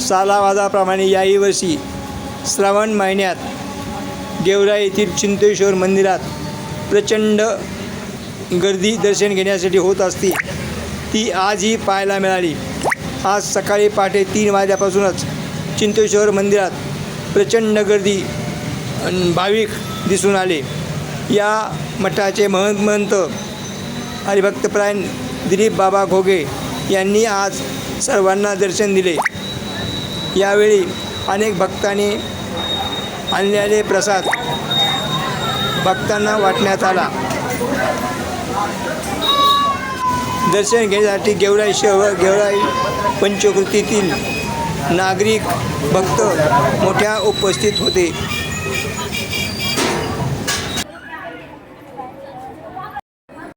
सालावादाप्रमाणे याही वर्षी श्रावण महिन्यात गेवरा येथील चिंतेश्वर मंदिरात प्रचंड गर्दी दर्शन घेण्यासाठी होत असते. ती आजही पाहायला मिळाली. आज सकाळी पहाटे तीन वाजल्यापासूनच चिंतेश्वर मंदिरात प्रचंड गर्दी भाविक दिसून आले. या मठाचे महंत महंत हरिभक्तप्रायण दिलीप बाबा घोगे यांनी आज सर्वांना दर्शन दिले. यावेळी अनेक भक्तांनी आणलेले प्रसाद भक्तांना वाटण्यात आला. दर्शन घेण्यासाठी गेवराई शहर गेवराई पंचकृतीतील नागरिक भक्त मोठ्या उपस्थित होते.